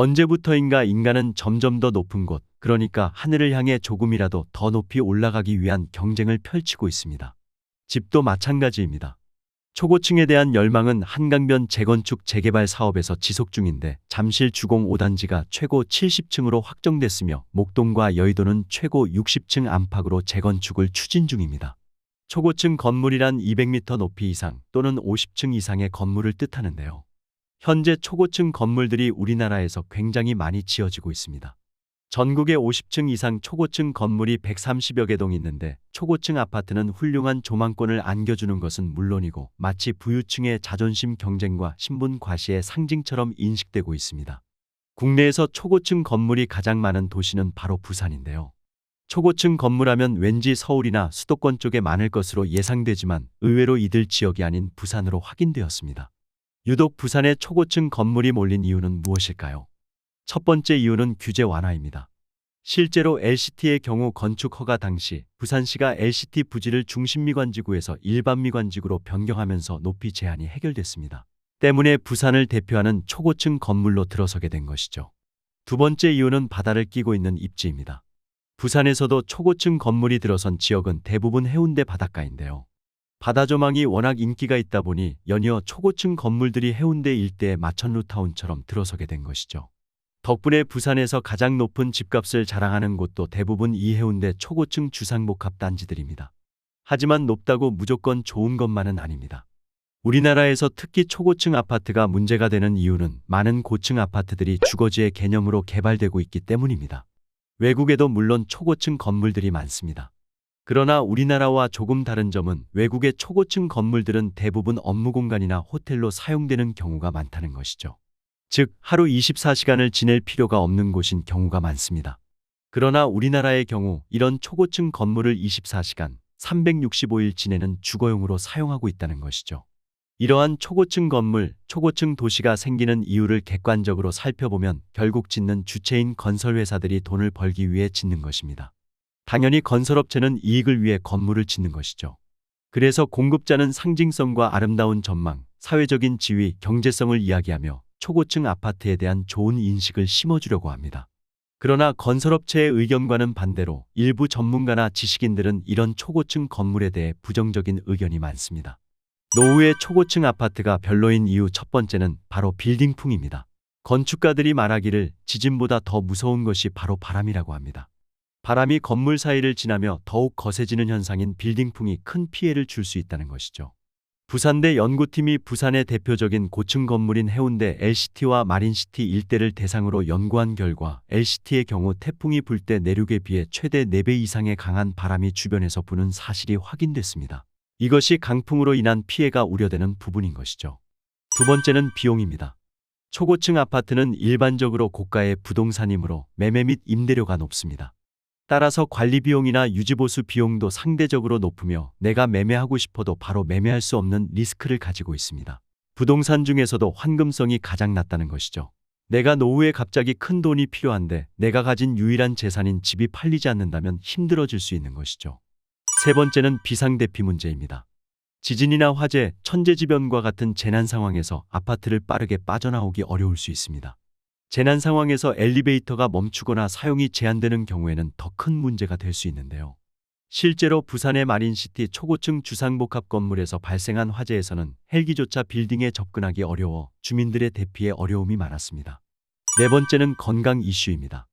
언제부터인가 인간은 점점 더 높은 곳, 그러니까 하늘을 향해 조금이라도 더 높이 올라가기 위한 경쟁을 펼치고 있습니다. 집도 마찬가지입니다. 초고층에 대한 열망은 한강변 재건축 재개발 사업에서 지속 중인데 잠실 주공 5단지가 최고 70층으로 확정됐으며 목동과 여의도는 최고 60층 안팎으로 재건축을 추진 중입니다. 초고층 건물이란 200m 높이 이상 또는 50층 이상의 건물을 뜻하는데요. 현재 초고층 건물들이 우리나라에서 굉장히 많이 지어지고 있습니다. 전국에 50층 이상 초고층 건물이 130여 개 동 있는데 초고층 아파트는 훌륭한 조망권을 안겨주는 것은 물론이고 마치 부유층의 자존심 경쟁과 신분 과시의 상징처럼 인식되고 있습니다. 국내에서 초고층 건물이 가장 많은 도시는 바로 부산인데요. 초고층 건물하면 왠지 서울이나 수도권 쪽에 많을 것으로 예상되지만 의외로 이들 지역이 아닌 부산으로 확인되었습니다. 유독 부산에 초고층 건물이 몰린 이유는 무엇일까요? 첫 번째 이유는 규제 완화입니다. 실제로 LCT의 경우 건축 허가 당시 부산시가 LCT 부지를 중심미관지구에서 일반미관지구로 변경하면서 높이 제한이 해결됐습니다. 때문에 부산을 대표하는 초고층 건물로 들어서게 된 것이죠. 두 번째 이유는 바다를 끼고 있는 입지입니다. 부산에서도 초고층 건물이 들어선 지역은 대부분 해운대 바닷가인데요. 바다 조망이 워낙 인기가 있다 보니 연이어 초고층 건물들이 해운대 일대의 마천루타운처럼 들어서게 된 것이죠. 덕분에 부산에서 가장 높은 집값을 자랑하는 곳도 대부분 이 해운대 초고층 주상복합 단지들입니다. 하지만 높다고 무조건 좋은 것만은 아닙니다. 우리나라에서 특히 초고층 아파트가 문제가 되는 이유는 많은 고층 아파트들이 주거지의 개념으로 개발되고 있기 때문입니다. 외국에도 물론 초고층 건물들이 많습니다. 그러나 우리나라와 조금 다른 점은 외국의 초고층 건물들은 대부분 업무 공간이나 호텔로 사용되는 경우가 많다는 것이죠. 즉, 하루 24시간을 지낼 필요가 없는 곳인 경우가 많습니다. 그러나 우리나라의 경우 이런 초고층 건물을 24시간, 365일 지내는 주거용으로 사용하고 있다는 것이죠. 이러한 초고층 건물, 초고층 도시가 생기는 이유를 객관적으로 살펴보면 결국 짓는 주체인 건설회사들이 돈을 벌기 위해 짓는 것입니다. 당연히 건설업체는 이익을 위해 건물을 짓는 것이죠. 그래서 공급자는 상징성과 아름다운 전망, 사회적인 지위, 경제성을 이야기하며 초고층 아파트에 대한 좋은 인식을 심어주려고 합니다. 그러나 건설업체의 의견과는 반대로 일부 전문가나 지식인들은 이런 초고층 건물에 대해 부정적인 의견이 많습니다. 노후의 초고층 아파트가 별로인 이유 첫 번째는 바로 빌딩풍입니다. 건축가들이 말하기를 지진보다 더 무서운 것이 바로 바람이라고 합니다. 바람이 건물 사이를 지나며 더욱 거세지는 현상인 빌딩풍이 큰 피해를 줄 수 있다는 것이죠. 부산대 연구팀이 부산의 대표적인 고층 건물인 해운대 LCT와 마린시티 일대를 대상으로 연구한 결과 LCT의 경우 태풍이 불 때 내륙에 비해 최대 4배 이상의 강한 바람이 주변에서 부는 사실이 확인됐습니다. 이것이 강풍으로 인한 피해가 우려되는 부분인 것이죠. 두 번째는 비용입니다. 초고층 아파트는 일반적으로 고가의 부동산이므로 매매 및 임대료가 높습니다. 따라서 관리 비용이나 유지보수 비용도 상대적으로 높으며 내가 매매하고 싶어도 바로 매매할 수 없는 리스크를 가지고 있습니다. 부동산 중에서도 환금성이 가장 낮다는 것이죠. 내가 노후에 갑자기 큰 돈이 필요한데 내가 가진 유일한 재산인 집이 팔리지 않는다면 힘들어질 수 있는 것이죠. 세 번째는 비상대피 문제입니다. 지진이나 화재, 천재지변과 같은 재난 상황에서 아파트를 빠르게 빠져나오기 어려울 수 있습니다. 재난 상황에서 엘리베이터가 멈추거나 사용이 제한되는 경우에는 더 큰 문제가 될 수 있는데요. 실제로 부산의 마린시티 초고층 주상복합 건물에서 발생한 화재에서는 헬기조차 빌딩에 접근하기 어려워 주민들의 대피에 어려움이 많았습니다. 네 번째는 건강 이슈입니다.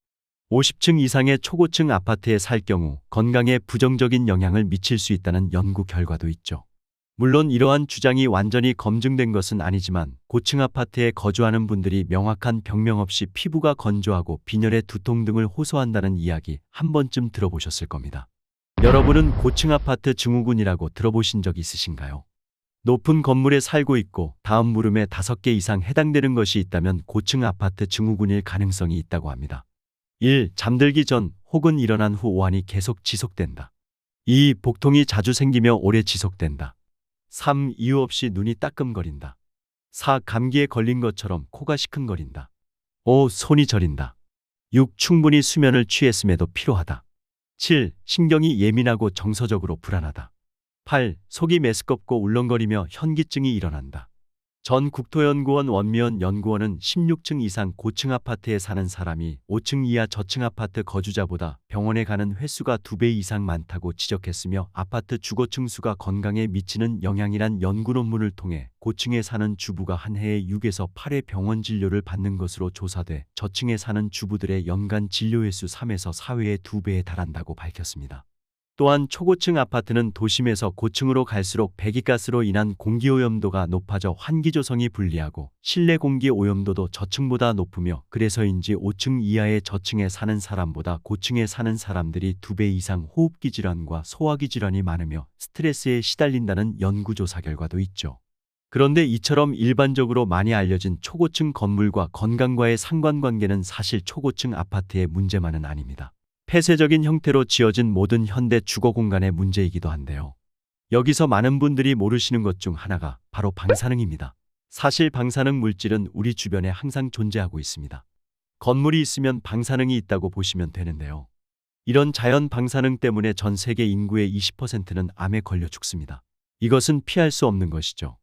50층 이상의 초고층 아파트에 살 경우 건강에 부정적인 영향을 미칠 수 있다는 연구 결과도 있죠. 물론 이러한 주장이 완전히 검증된 것은 아니지만 고층 아파트에 거주하는 분들이 명확한 병명 없이 피부가 건조하고 빈혈의 두통 등을 호소한다는 이야기 한 번쯤 들어보셨을 겁니다. 여러분은 고층 아파트 증후군이라고 들어보신 적 있으신가요? 높은 건물에 살고 있고 다음 물음에 다섯 개 이상 해당되는 것이 있다면 고층 아파트 증후군일 가능성이 있다고 합니다. 1. 잠들기 전 혹은 일어난 후 오한이 계속 지속된다. 2. 복통이 자주 생기며 오래 지속된다. 3. 이유 없이 눈이 따끔거린다. 4. 감기에 걸린 것처럼 코가 시큰거린다. 5. 손이 저린다. 6. 충분히 수면을 취했음에도 피로하다. 7. 신경이 예민하고 정서적으로 불안하다. 8. 속이 메스껍고 울렁거리며 현기증이 일어난다. 전 국토연구원 원미연 연구원은 16층 이상 고층 아파트에 사는 사람이 5층 이하 저층 아파트 거주자보다 병원에 가는 횟수가 2배 이상 많다고 지적했으며 아파트 주거층 수가 건강에 미치는 영향이란 연구 논문을 통해 고층에 사는 주부가 한 해에 6에서 8회 병원 진료를 받는 것으로 조사돼 저층에 사는 주부들의 연간 진료 횟수 3에서 4회의 2배에 달한다고 밝혔습니다. 또한 초고층 아파트는 도심에서 고층으로 갈수록 배기가스로 인한 공기오염도가 높아져 환기 조성이 불리하고 실내 공기 오염도도 저층보다 높으며 그래서인지 5층 이하의 저층에 사는 사람보다 고층에 사는 사람들이 2배 이상 호흡기 질환과 소화기 질환이 많으며 스트레스에 시달린다는 연구조사 결과도 있죠. 그런데 이처럼 일반적으로 많이 알려진 초고층 건물과 건강과의 상관관계는 사실 초고층 아파트의 문제만은 아닙니다. 폐쇄적인 형태로 지어진 모든 현대 주거 공간의 문제이기도 한데요. 여기서 많은 분들이 모르시는 것 중 하나가 바로 방사능입니다. 사실 방사능 물질은 우리 주변에 항상 존재하고 있습니다. 건물이 있으면 방사능이 있다고 보시면 되는데요. 이런 자연 방사능 때문에 전 세계 인구의 20%는 암에 걸려 죽습니다. 이것은 피할 수 없는 것이죠.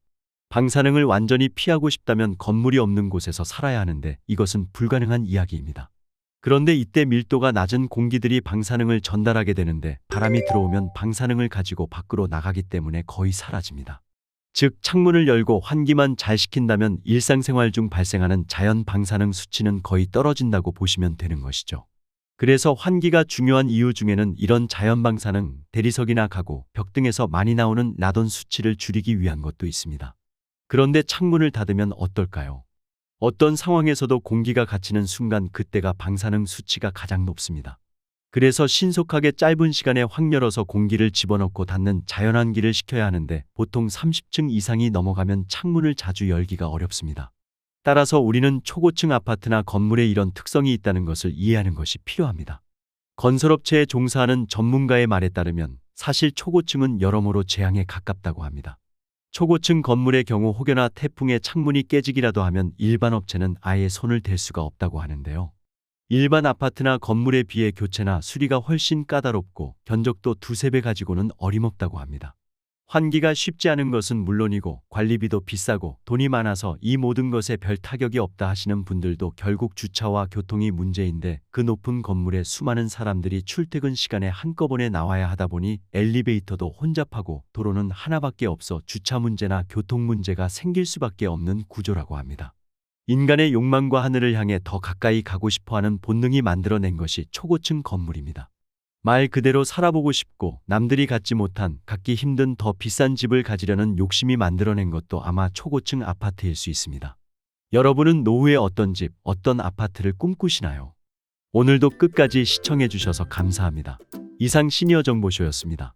방사능을 완전히 피하고 싶다면 건물이 없는 곳에서 살아야 하는데 이것은 불가능한 이야기입니다. 그런데 이때 밀도가 낮은 공기들이 방사능을 전달하게 되는데 바람이 들어오면 방사능을 가지고 밖으로 나가기 때문에 거의 사라집니다. 즉, 창문을 열고 환기만 잘 시킨다면 일상생활 중 발생하는 자연 방사능 수치는 거의 떨어진다고 보시면 되는 것이죠. 그래서 환기가 중요한 이유 중에는 이런 자연 방사능, 대리석이나 가구, 벽 등에서 많이 나오는 라돈 수치를 줄이기 위한 것도 있습니다. 그런데 창문을 닫으면 어떨까요? 어떤 상황에서도 공기가 갇히는 순간 그때가 방사능 수치가 가장 높습니다. 그래서 신속하게 짧은 시간에 확 열어서 공기를 집어넣고 닫는 자연환기를 시켜야 하는데 보통 30층 이상이 넘어가면 창문을 자주 열기가 어렵습니다. 따라서 우리는 초고층 아파트나 건물에 이런 특성이 있다는 것을 이해하는 것이 필요합니다. 건설업체에 종사하는 전문가의 말에 따르면 사실 초고층은 여러모로 재앙에 가깝다고 합니다. 초고층 건물의 경우 혹여나 태풍에 창문이 깨지기라도 하면 일반 업체는 아예 손을 댈 수가 없다고 하는데요. 일반 아파트나 건물에 비해 교체나 수리가 훨씬 까다롭고 견적도 두세 배 가지고는 어림없다고 합니다. 환기가 쉽지 않은 것은 물론이고 관리비도 비싸고 돈이 많아서 이 모든 것에 별 타격이 없다 하시는 분들도 결국 주차와 교통이 문제인데 그 높은 건물에 수많은 사람들이 출퇴근 시간에 한꺼번에 나와야 하다 보니 엘리베이터도 혼잡하고 도로는 하나밖에 없어 주차 문제나 교통 문제가 생길 수밖에 없는 구조라고 합니다. 인간의 욕망과 하늘을 향해 더 가까이 가고 싶어 하는 본능이 만들어낸 것이 초고층 건물입니다. 말 그대로 살아보고 싶고 남들이 갖지 못한 갖기 힘든 더 비싼 집을 가지려는 욕심이 만들어낸 것도 아마 초고층 아파트일 수 있습니다. 여러분은 노후에 어떤 집, 어떤 아파트를 꿈꾸시나요? 오늘도 끝까지 시청해 주셔서 감사합니다. 이상 시니어 정보쇼였습니다.